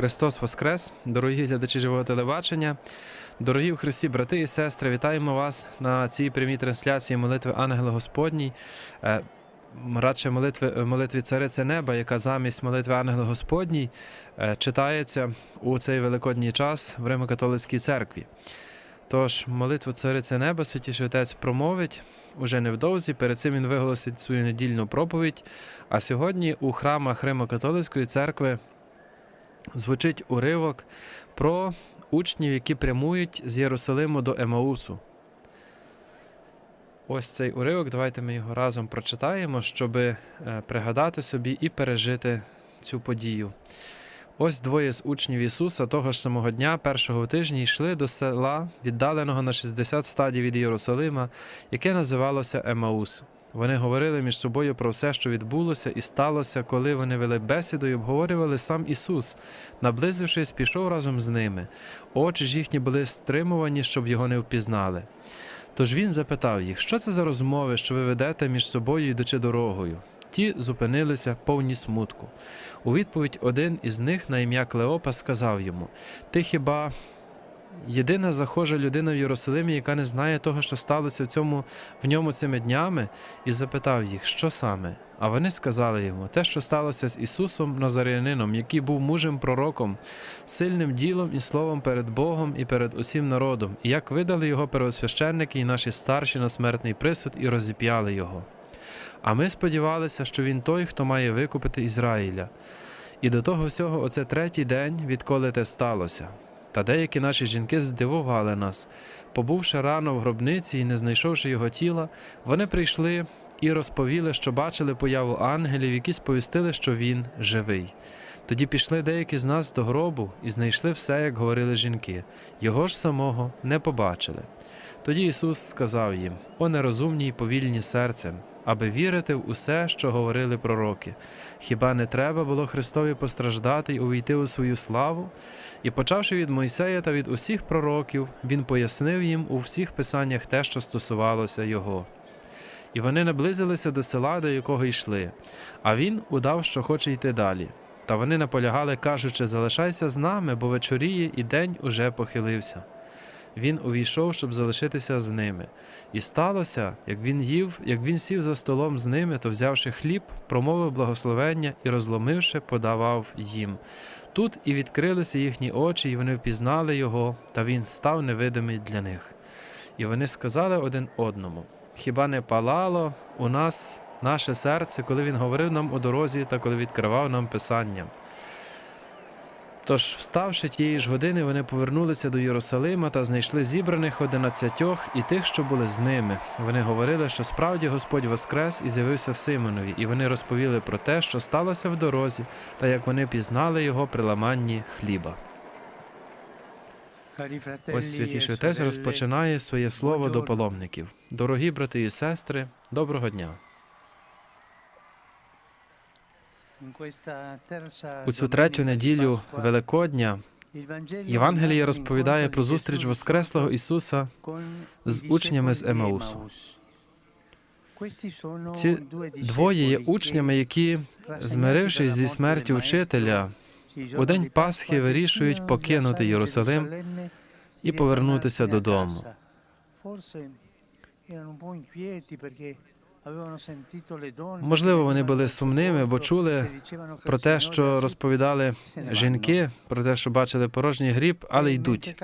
Христос Воскрес, дорогі глядачі живого телебачення, дорогі в Христі, брати і сестри, вітаємо вас на цій прямій трансляції молитви Ангела Господній. Е, Радше молитви, молитві Цариці Неба, яка замість молитви Ангела Господній е, читається у цей великодній час в Римо-католицькій церкві. Тож, молитву Цариці Неба Святіший Отець промовить уже невдовзі. Перед цим він виголосить свою недільну проповідь. А сьогодні у храмах Римо-католицької церкви звучить уривок про учнів, які прямують з Єрусалиму до Емаусу. Ось цей уривок, давайте ми його разом прочитаємо, щоб пригадати собі і пережити цю подію. Ось двоє з учнів Ісуса того ж самого дня, першого тижня, йшли до села, віддаленого на 60 стадій від Єрусалима, яке називалося Емаус. Вони говорили між собою про все, що відбулося і сталося, коли вони вели бесіду і обговорювали сам Ісус. Наблизившись, пішов разом з ними. Очі ж їхні були стримувані, щоб його не впізнали. Тож він запитав їх, що це за розмови, що ви ведете між собою, йдучи дорогою. Ті зупинилися повні смутку. У відповідь один із них на ім'я Клеопа сказав йому: Ти хіба єдина захожа людина в Єрусалимі, яка не знає того, що сталося в цьому в ньому цими днями, і запитав їх, що саме. А вони сказали йому те, що сталося з Ісусом Назарянином, який був мужем пророком, сильним ділом і словом перед Богом і перед усім народом, і як видали його первосвященники і наші старші на смертний присуд і розіп'яли його. А ми сподівалися, що він той, хто має викупити Ізраїля. І до того всього, оце третій день, відколи те сталося. Та деякі наші жінки здивували нас. Побувши рано в гробниці і не знайшовши його тіла, вони прийшли і розповіли, що бачили появу ангелів, які сповістили, що він живий. Тоді пішли деякі з нас до гробу і знайшли все, як говорили жінки. Його ж самого не побачили. Тоді Ісус сказав їм: О нерозумні й повільні серцем, аби вірити в усе, що говорили пророки. Хіба не треба було Христові постраждати й увійти у свою славу? І почавши від Мойсея та від усіх пророків, він пояснив їм у всіх писаннях те, що стосувалося його. І вони наблизилися до села, до якого йшли, а він удав, що хоче йти далі. Та вони наполягали, кажучи: залишайся з нами, бо вечоріє, і день уже похилився. Він увійшов, щоб залишитися з ними. І сталося, як він їв, як він сів за столом з ними, то взявши хліб, промовив благословення і, розломивши, подавав їм. Тут і відкрилися їхні очі, і вони впізнали його, та він став невидимий для них. І вони сказали один одному: Хіба не палало у нас наше серце, коли він говорив нам у дорозі та коли відкривав нам Писання? Тож, вставши тієї ж години, вони повернулися до Єрусалима та знайшли зібраних одинадцятьох і тих, що були з ними. Вони говорили, що справді Господь воскрес і з'явився Симонові, і вони розповіли про те, що сталося в дорозі, та як вони пізнали його при ламанні хліба. Ось святіший отець розпочинає своє слово до паломників. Дорогі брати і сестри, доброго дня! У цю третю неділю Великодня Євангеліє розповідає про зустріч Воскреслого Ісуса з учнями з Емаусу. Ці двоє є учнями, які, змирившись зі смертю вчителя, у день Пасхи вирішують покинути Єрусалим і повернутися додому. Можливо, вони були сумними, бо чули про те, що розповідали жінки, про те, що бачили порожній гріб, але йдуть.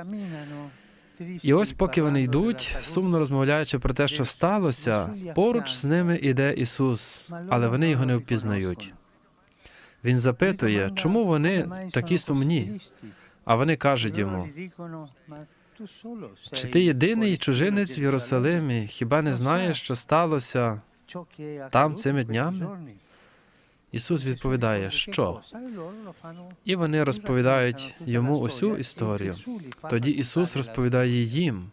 І ось, поки вони йдуть, сумно розмовляючи про те, що сталося, поруч з ними іде Ісус, але вони його не впізнають. Він запитує, чому вони такі сумні? А вони кажуть йому: чи ти єдиний чужинець в Єрусалимі? Хіба не знаєш, що сталося там цими днями? Ісус відповідає, що? І вони розповідають йому усю історію. Тоді Ісус розповідає їм.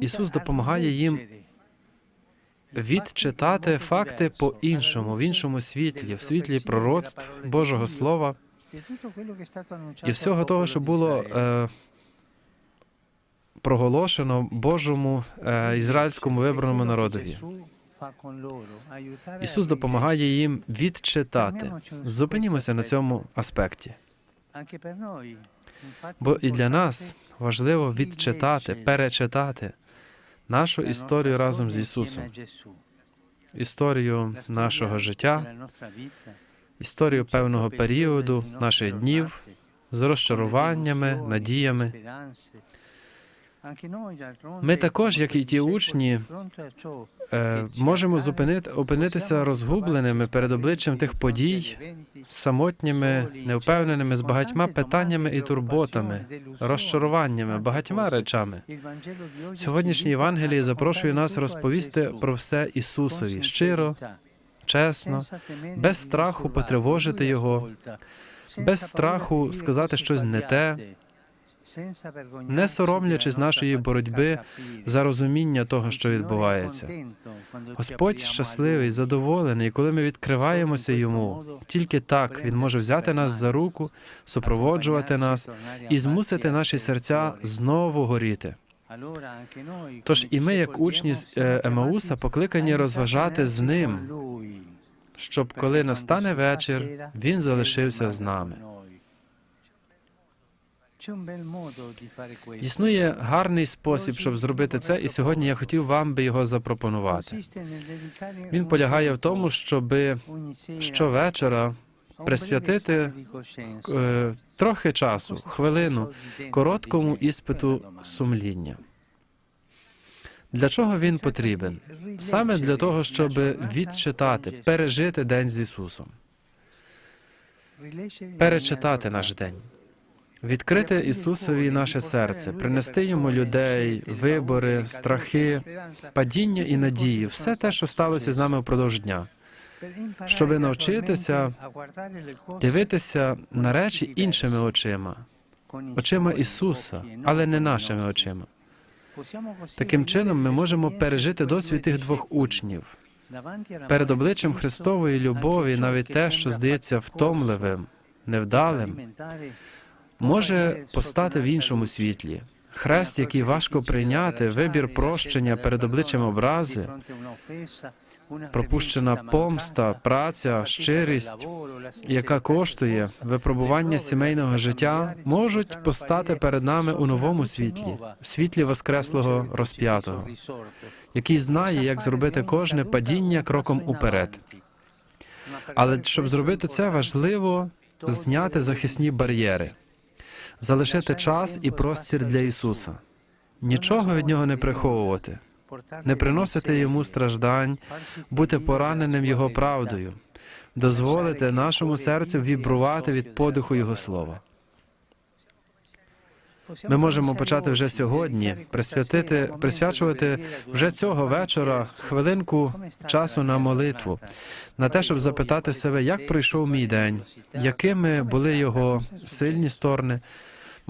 Ісус допомагає їм відчитати факти по іншому, в іншому світлі, в світлі пророцтв, Божого Слова і всього того, що було е, проголошено Божому е, ізраїльському вибраному народові. Ісус допомагає їм відчитати. Зупинімося на цьому аспекті. Бо і для нас важливо відчитати, перечитати нашу історію разом з Ісусом, історію нашого життя, історію певного періоду наших днів з розчаруваннями, надіями. Ми також, як і ті учні, Е, можемо зупинити, опинитися розгубленими перед обличчям тих подій, самотніми, невпевненими з багатьма питаннями і турботами, розчаруваннями, багатьма речами. Сьогоднішнє Євангеліє запрошує нас розповісти про все Ісусові щиро, чесно, без страху потривожити Його, без страху сказати щось не те, не соромлячись нашої боротьби за розуміння того, що відбувається. Господь щасливий, задоволений, коли ми відкриваємося йому. Тільки так він може взяти нас за руку, супроводжувати нас і змусити наші серця знову горіти. Тож і ми, як учні з е, Емауса, покликані розважати з ним, щоб коли настане вечір, він залишився з нами. Існує гарний спосіб, щоб зробити це, і сьогодні я хотів вам би його запропонувати. Він полягає в тому, щоб щовечора присвятити е, трохи часу, хвилину короткому іспиту сумління. Для чого він потрібен? Саме для того, щоб відчитати, пережити день з Ісусом, перечитати наш день. Відкрити Ісусові наше серце, принести йому людей, вибори, страхи, падіння і надії, все те, що сталося з нами впродовж дня, щоби навчитися дивитися на речі іншими очима, очима Ісуса, але не нашими очима. Таким чином, ми можемо пережити досвід тих двох учнів. Перед обличчям Христової любові, навіть те, що здається втомливим, невдалим, може постати в іншому світлі. Хрест, який важко прийняти, вибір прощення перед обличчям образи, пропущена помста, праця, щирість, яка коштує випробування сімейного життя, можуть постати перед нами у новому світлі, в світлі Воскреслого розп'ятого, який знає, як зробити кожне падіння кроком уперед. Але щоб зробити це, важливо зняти захисні бар'єри, залишити час і простір для Ісуса, нічого від нього не приховувати, не приносити йому страждань, бути пораненим Його правдою, дозволити нашому серцю вібрувати від подиху Його слова. Ми можемо почати вже сьогодні, присвятити, присвячувати вже цього вечора хвилинку часу на молитву, на те, щоб запитати себе, як пройшов мій день, якими були його сильні сторони,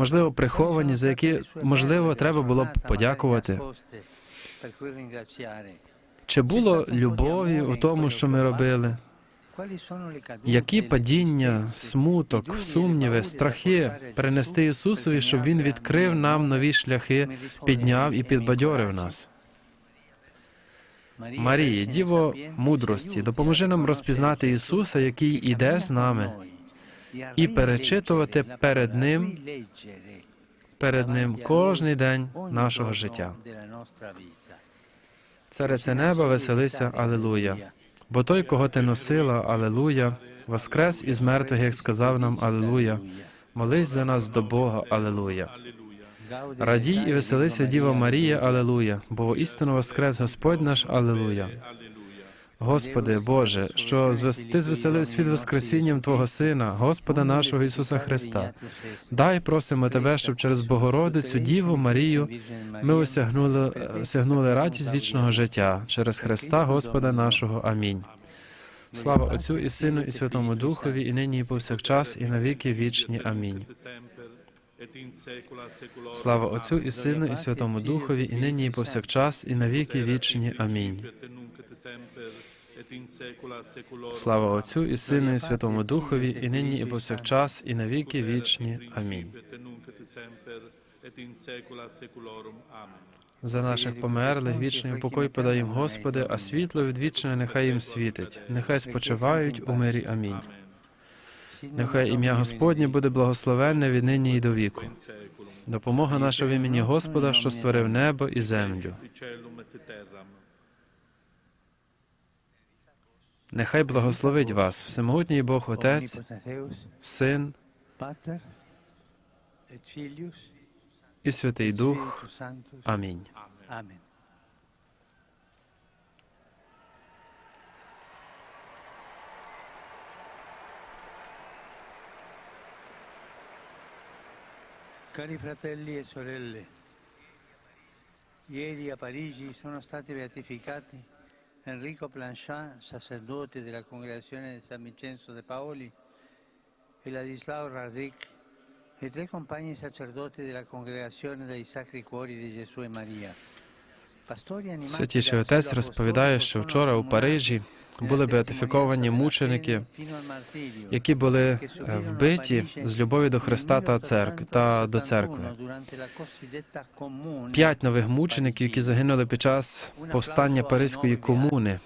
можливо, приховані, за які можливо треба було б подякувати. Чи було любові у тому, що ми робили? Які падіння, смуток, сумніви, страхи принести Ісусові, щоб Він відкрив нам нові шляхи, підняв і підбадьорив нас? Марії, Діво мудрості, допоможи нам розпізнати Ісуса, який іде з нами, і перечитувати перед Ним, перед Ним кожний день нашого життя. Царице неба, веселися, Алелуя. Бо той, кого ти носила, Алелуя, воскрес із мертвих, як сказав нам Алелуя. Молись за нас до Бога, Алелуя. Радій і веселися, Діва Марія, Алелуя, бо істинно воскрес Господь наш, Алелуя. Господи Боже, що ти звеселив світ Воскресінням Твого Сина, Господа нашого Ісуса Христа. Дай просимо Тебе, щоб через Богородицю, Діву Марію, ми осягнули, осягнули радість вічного життя через Христа Господа нашого. Амінь. Слава Отцю і Сину, і Святому Духові, і нині, і повсякчас, і навіки вічні. Амінь. Слава Отцю і Сину, і Святому Духові, і нині, і повсякчас, і навіки вічні. Амінь. Слава Отцю і Сину, і Святому Духові, і нині, і повсякчас, і навіки вічні. Амінь. За наших померлих вічний покой подай їм, Господи, а світло відвічне нехай їм світить. Нехай спочивають у мирі. Амінь. Нехай ім'я Господнє буде благословенне від нині і до віку. Допомога наша в імені Господа, що створив небо і землю. Нехай благословить вас всемогутній Бог Отець, Син і Святий Дух. Амінь. Cari fratelli e sorelle, ieri a Parigi sono stati beatificati Enrico Planchat, sacerdote della congregazione di San Vincenzo de Paoli, e Ladislao Radric, e tre compagni sacerdoti della congregazione dei Sacri Cuori di Gesù e Maria. Святіший отець розповідає, що вчора у Парижі були беатифіковані мученики, які були е, вбиті з любові до Христа та церкви та до церкви. П'ять нових мучеників, які загинули під час повстання Паризької комуни.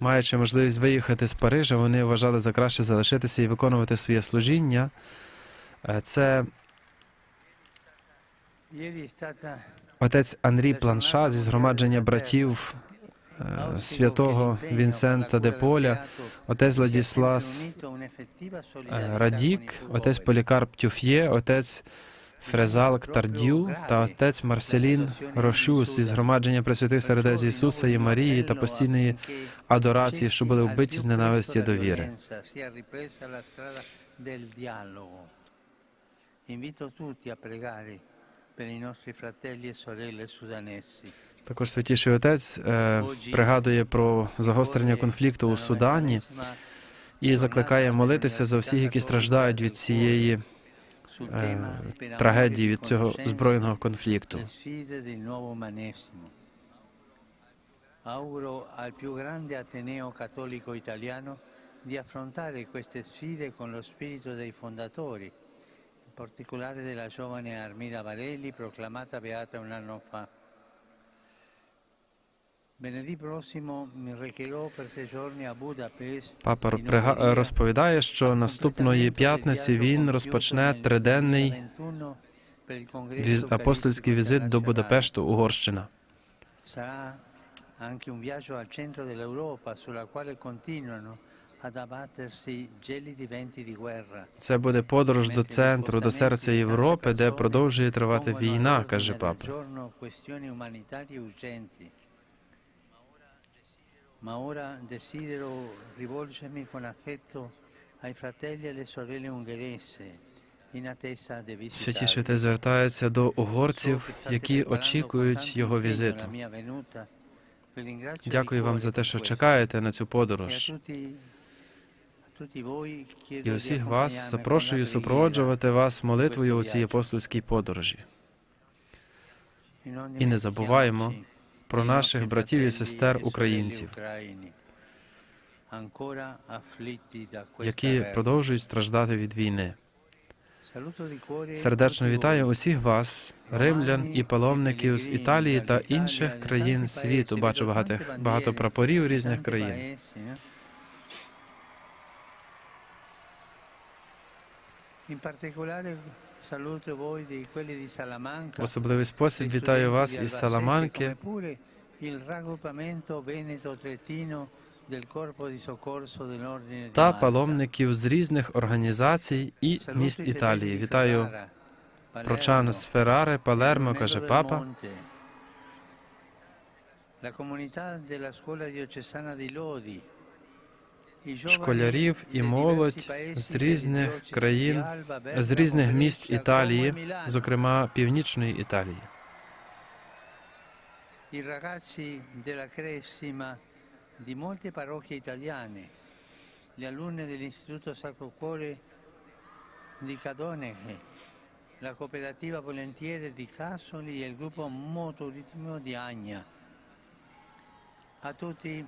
Маючи можливість виїхати з Парижа, вони вважали за краще залишитися і виконувати своє служіння. Е, Це отець Анрі Планша зі згромадження братів святого Вінсента де Поля, отець Владіслас е, Радік, отець Полікарп Тюф'є, отець Фрезалк Тардю та отець Марселін Рошюс із згромадження Пресвятих сердець Ісуса і Марії та постійної адорації, що були вбиті з ненависті до віри. Invito tutti a pregare per i nostri fratelli e sorelle sudanesi. Також святіший отець е, пригадує про загострення конфлікту у Судані і закликає молитися за всіх, які страждають від цієї е, трагедії, від цього збройного конфлікту. Auguro al più grande Ateneo cattolico italiano di affrontare queste sfide con lo spirito dei fondatori, in particolare della giovane Armida Varelli, proclamata beata un anno fa. Папа розповідає, що наступної п'ятниці він розпочне триденний апостольський візит до Будапешту, Угорщина. Це буде подорож до центру, до серця Європи, де продовжує тривати війна, каже папа. Ma ora desidero rivolgermi con affetto ai fratelli e alle sorelle ungheresi Святіший отець звертається до угорців, які очікують його візиту. Дякую вам за те, що чекаєте на цю E подорож. І усіх вас запрошую супроводжувати вас молитвою у цій апостольській подорожі. E І не забуваємо про наших братів і сестер українців, які продовжують страждати від війни. Сердечно вітаю усіх вас, римлян і паломників з Італії та інших країн світу. Бачу багато, багато прапорів різних країн. In particolare В особливий спосіб вітаю вас із Саламанки та паломників з різних організацій і міст Італії. Вітаю прочан з Феррари, Палермо, каже папа. La comunità della scuola diocesana di Lodi. Школярів і молодь з різних країн, з різних міст e Італії, зокрема Північної Італії. di molte parrocchie italiane, gli alunni dell'Istituto Sacro Cuore di Cadoneghe, la cooperativa Volentieri di Casoli e il gruppo Motoritmo di Agna. A tutti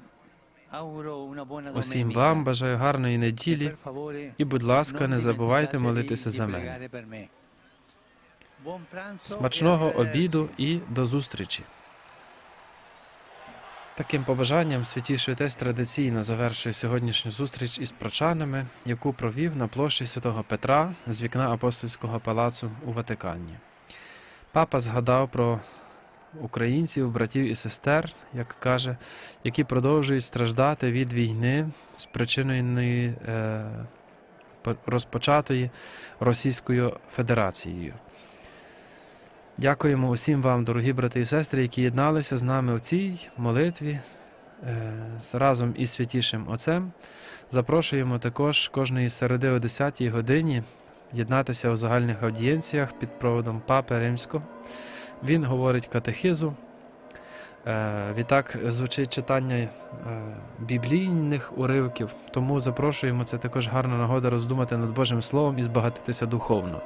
Усім вам бажаю гарної неділі. І, будь ласка, не забувайте молитися за мене. pranzo e Смачного обіду і до зустрічі. Таким побажанням святіший отець традиційно завершує сьогоднішню зустріч із прочанами, яку провів на площі святого Петра з вікна апостольського палацу у Ватикані. Папа згадав про українців, братів і сестер, як каже, які продовжують страждати від війни, спричиненої е, розпочатої Російською Федерацією. Дякуємо усім вам, дорогі брати і сестри, які єдналися з нами у цій молитві е, разом із святішим Отцем. Запрошуємо також кожної середи о 10 годині єднатися у загальних аудієнціях під проводом Папи Римського. Він говорить катехизу. Е, Відтак звучить читання е, біблійних уривків, тому запрошуємо це також гарна нагода роздумати над Божим Словом і збагатитися духовно.